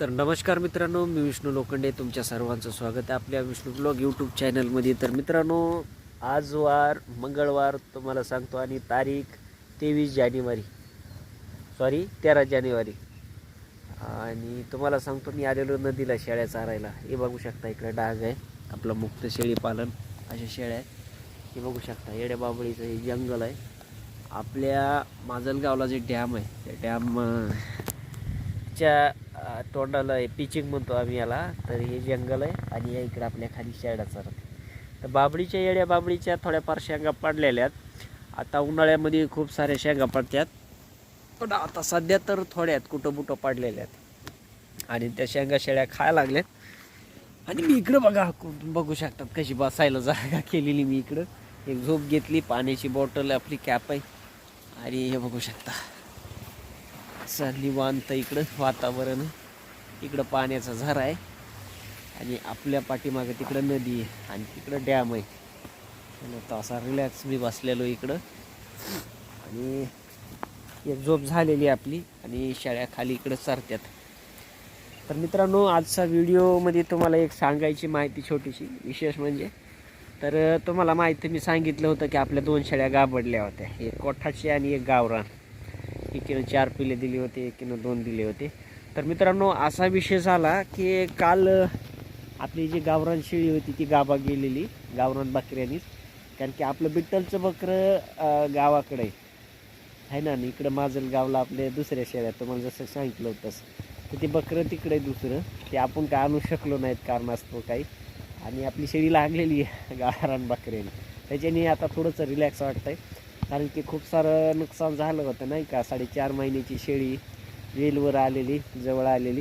तर नमस्कार मित्रांनो मी विष्णू लोखंडे तुमच्या सर्वांचं स्वागत आहे आपल्या विष्णू ब्लॉग यूट्यूब चॅनलमध्ये. तर मित्रांनो आज वार मंगळवार तुम्हाला सांगतो आणि तारीख तेवीस जानेवारी. सॉरी तेरा जानेवारी. आणि तुम्हाला सांगतो मी आलेलो नदीला शेळ्या चारायला. हे बघू शकता इकडे डाग आहे आपलं मुक्त शेळी पालन अशा शेळ्या आहेत. हे बघू शकता येड्या बाबळीचं हे जंगल आहे. आपल्या माजलगावला जे डॅम आहे त्या डॅम च्या तोंडाला आहे पिचिंग म्हणतो आम्ही याला. तर हे जंगल आहे आणि या इकडं आपल्या खाली शेळ्या चरत तर बाबडीच्या येड्या बाबडीच्या थोड्याफार शेंगा पडलेल्या आहेत. आता उन्हाळ्यामध्ये खूप साऱ्या शेंगा पडतात पण आता सध्या तर थोड्या आहेत कुठं बुटं पडलेल्या आहेत. आणि त्या शेंगा शेळ्या खायला लागल्यात. आणि मी इकडं बघा बघू शकतात कशी बसायला जागा केलेली मी इकडं. एक झोप घेतली पाण्याची बॉटल आपली कॅप आहे. आणि हे बघू शकता. असं निवांत इकडं वातावरण. इकडं पाण्याचा झरा आहे. आणि आपल्या पाठीमागं तिकडं नदी आहे आणि तिकडं डॅम आहे. आणि आता असा रिलॅक्स मी बसलेलो इकडं. आणि एक झोप झालेली आहे आपली आणि शाळ्या खाली इकडं सरत्यात. तर मित्रांनो आजचा व्हिडिओमध्ये तुम्हाला एक सांगायची माहिती छोटीशी विशेष म्हणजे. तर तुम्हाला माहिती मी सांगितलं होतं की आपल्या दोन शाळ्या गाबडल्या होत्या. एक कोठाची आणि एक गावरान. एकीनं चार पिले दिले होते एकीनं दोन दिले होते. तर मित्रांनो असा विषय झाला की काल आपली जी गावरान शेळी होती ती गाबा गेलेली गावरान बकऱ्यानीच. कारण की आपलं बिट्टलचं बकरं गावाकडे आहे. ना? आणि इकडं माझं गावला आपल्या दुसऱ्या शेळ्या तुम्हाला जसं सांगितलं होतं तर ते बकरं तिकडे दुसरं. ते आपण काय आणू शकलो नाहीत कारणास्तव काही. आणि आपली शेळी लागलेली आहे गावरान बकऱ्याने. त्याच्याने आता थोडंसं रिलॅक्स वाटतं आहे कारण की खूप सारं नुकसान झालं होतं नाही का? साडेचार महिन्याची शेळी वेलवर आलेली जवळ आलेली.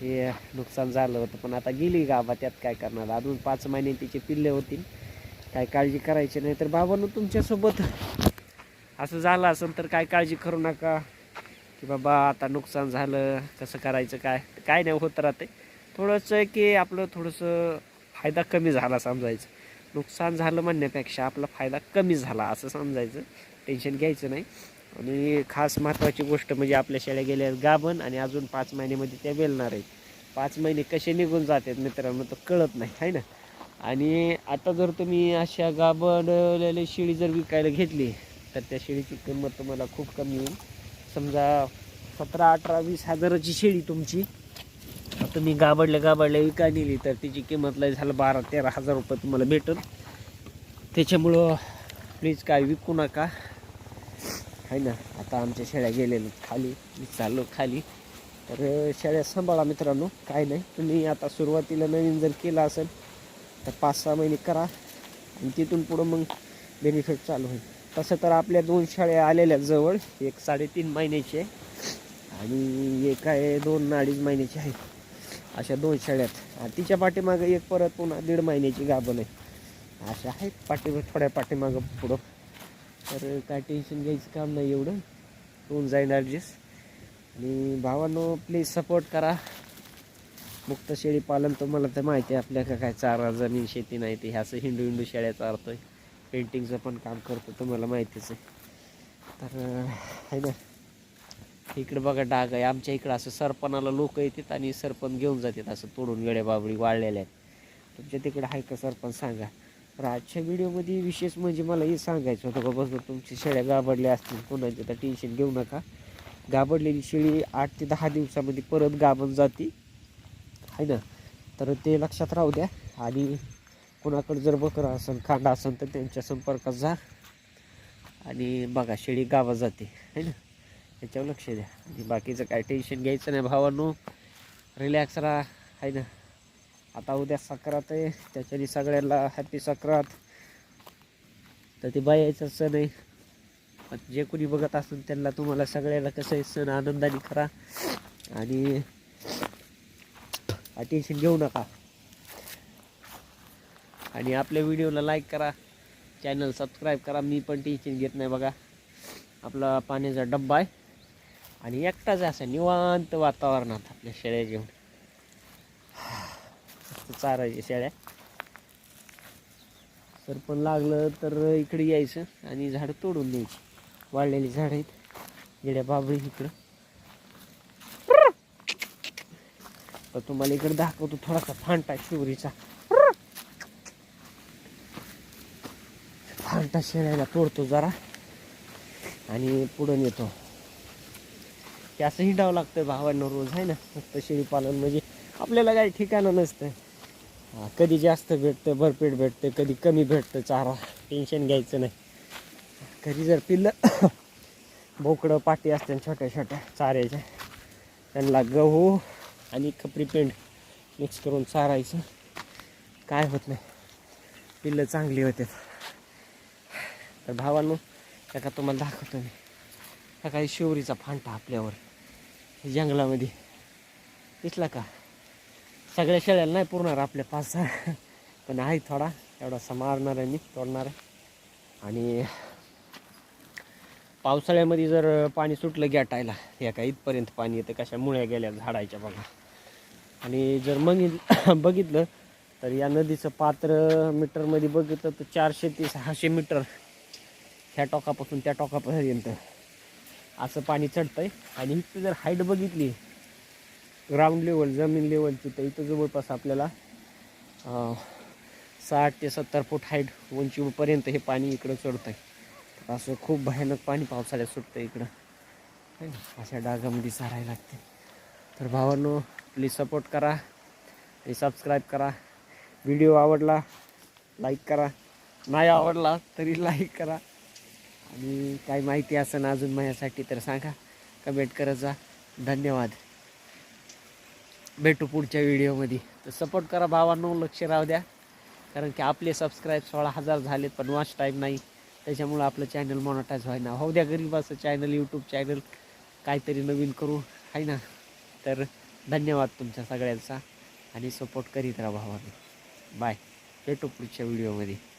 हे नुकसान झालं होतं. पण आता गेली गाबा त्यात काय करणार? अजून पाच महिने तिचे पिल्ले होतील. काय काळजी करायची नाही. तर बाबांनो तुमच्यासोबत असं झालं असेल तर काय काळजी करू नका. की बाबा आता नुकसान झालं. कसं करायचं काय? काय नाही होत राहते. थोडंसं आहे की आपलं थोडंसं फायदा कमी झाला समजायचं. नुकसान झालं म्हणण्यापेक्षा आपला फायदा कमी झाला असं समजायचं. टेन्शन घ्यायचं नाही. आणि खास महत्त्वाची गोष्ट म्हणजे आपल्या शेळ्या गेल्या आहेत गाभण आणि अजून पाच महिन्यामध्ये त्या वेलणार आहेत. पाच महिने कसे निघून जातात मित्रांनो तर कळत नाही आहे ना? आणि आता जर तुम्ही अशा गाभणलेली शेळी जर विकायला घेतली तर त्या शेळीची किंमत तुम्हाला खूप कमी होईल. समजा सतरा अठरा वीस हजाराची शेळी तुमची तुम्ही गाबडल्या गाबडल्या विका नेली तर तिची किंमत लय झालं बारा तेरा हजार रुपये तुम्हाला भेटेल. त्याच्यामुळं प्लीज काय विकू नका. आहे ना? आता आमच्या शेळ्या गेलेल्या खाली. मी चाललो खाली. तर शेळ्या सांभाळा मित्रांनो. काय नाही. तुम्ही आता सुरुवातीला नवीन जर केलं असेल तर पाच सहा महिने करा. आणि तिथून पुढं मग बेनिफिट चालू होईल. तसं तर आपल्या दोन शाळ्या आलेल्या जवळ. एक साडेतीन महिन्याची आहे. आणि एक आहे दोन अडीच महिन्याची आहे. अशा दोन शेळ्यात. आणि तिच्या पाठीमागं एक परत पुन्हा दीड महिन्याची गाभण आहे. अशा आहेत पाठी थोड्या पाठीमागं पुढं. तर काय टेन्शन घ्यायचं काम नाही एवढं. होऊन जाईल ॲडजस्ट आणि भावांनो प्लीज सपोर्ट करा. मुक्त शेळी पालन तुम्हाला तर माहिती आहे आपल्या का काय चारा जमीन शेती नाही ते. ह्याचं हिंडू हिंडू शेळ्या चारतोय. पेंटिंगचं पण काम करतो तुम्हाला माहितीच आहे. तर आहे ना. इकडं बघा डाग आहे. आमच्या इकडं असं सरपणाला लोक येतात आणि सरपण घेऊन जातात असं तोडून गड्या बाबळी वाळलेल्या आहेत. तुमच्या तिकडं आहे का सरपण? सांगा. तर आजच्या व्हिडिओमध्ये विशेष म्हणजे मला हे सांगायचं होतं बाबा जर तुमची शेळ्या गाबडल्या असतील कोणाची तर टेन्शन घेऊ नका. गाबडलेली शेळी आठ ते दहा दिवसामध्ये परत गाबून जाते. आहे ना? तर ते लक्षात राहू द्या. आणि कोणाकडे जर बकरं असेल खांडा असेल तर त्यांच्या संपर्कात जा. आणि बघा शेळी गावात जाते. है ना? त्याच्यावर लक्ष द्या. आणि बाकीचं काय टेन्शन घ्यायचं नाही भावांनो. रिलॅक्स राहा. आहे ना? आता उद्या सक्रात आहे. त्याच्याने सगळ्यांना हॅपी सक्रात. तर ते बायाचं सण आहे. पण जे कोणी बघत असेल त्यांना तुम्हाला सगळ्याला कसं आहे सण आनंदाने करा. आणि टेन्शन घेऊ नका. आणि आपल्या व्हिडिओला लाईक करा. चॅनल सबस्क्राईब करा. मी पण टेन्शन घेत नाही बघा. आपला पाण्याचा डब्बा आहे. आणि एकटाच असं निवांत वातावरणात आपल्या शेळ्या घेऊन. मस्त चारायच्या शेळ्या. सर पण लागलं तर इकडे यायचं आणि झाडं तोडून द्यायची. वाढलेली झाडं आहेत. जेड्या बाबळी इकडं. तर तुम्हाला इकडे दाखवतो थोडासा फांटा शिवरीचा. फांटा शेळ्याला तोडतो जरा. आणि पुढं नेतो. ते असंही हिंडावं लागतं भावांना रोज आहे ना? फक्त शेळीपालन म्हणजे आपल्याला काही ठिकाणं नसतं. कधी जास्त भेटतं भरपेट भेटतं कधी कमी भेटतं चारा टेन्शन घ्यायचं नाही. कधी जर पिल्लं बोकडं पाटी असते छोट्या छोट्या चाऱ्याच्या त्यांना गहू आणि खपरी पेंड मिक्स करून चारायचं. काय होत नाही. पिल्लं चांगली होते. तर भावांनो त्या का तुम्हाला दाखवतो मी. सकाळी शिवरीचा फांटा आपल्यावर. जंगलामध्ये. दिसला का? सगळ्या शेळ्याला नाही पुरणार आपल्या पाच सहा. पण आहे थोडा. एवढासा मारणार आहे मी तोडणार आहे. आणि पावसाळ्यामध्ये जर पाणी सुटलं गॅटायला या का इथपर्यंत पाणी येतं कशा मुळ्या गेल्या झाडायच्या बघा. आणि जर मग बघितलं तर या नदीचं पात्र मीटरमध्ये बघितलं तर चारशे ते सहाशे मीटर ह्या टोकापासून त्या टोकापर्यंत असं पाणी चढतंय. आणि इथं जर हाईट बघितली ग्राउंड लेवल जमीन लेवलची तर इथं जवळपास आपल्याला साठ ते सत्तर फूट हाईट उंचीपर्यंत हे पाणी इकडं चढतं आहे असं खूप भयानक पाणी पावसाळ्यात सुटतं इकडं. है ना? अशा डागामध्ये सारायला लागते. तर भावांनो प्लीज सपोर्ट करा. आणि सबस्क्राईब करा. व्हिडिओ आवडला लाईक करा. नाही आवडला तरी लाईक करा. आणि काही माहिती असेल अजून माझ्यासाठी तर सांगा. कमेंट करत जा. धन्यवाद. भेटू पुढच्या व्हिडिओमध्ये. तर सपोर्ट करा भावांनो लक्ष राहू द्या. कारण की आपले सबस्क्राईब सोळा हजार झालेत पण वॉच टाईम नाही. त्याच्यामुळं आपलं चॅनल मॉनिटाईज व्हायना. होऊ द्या गरीबाचं चॅनल यूट्यूब चॅनल काहीतरी नवीन करू. आहे ना? तर धन्यवाद तुमच्या सगळ्यांचा. आणि सपोर्ट करीत राहा भावांनो. बाय भेटू पुढच्या व्हिडिओमध्ये.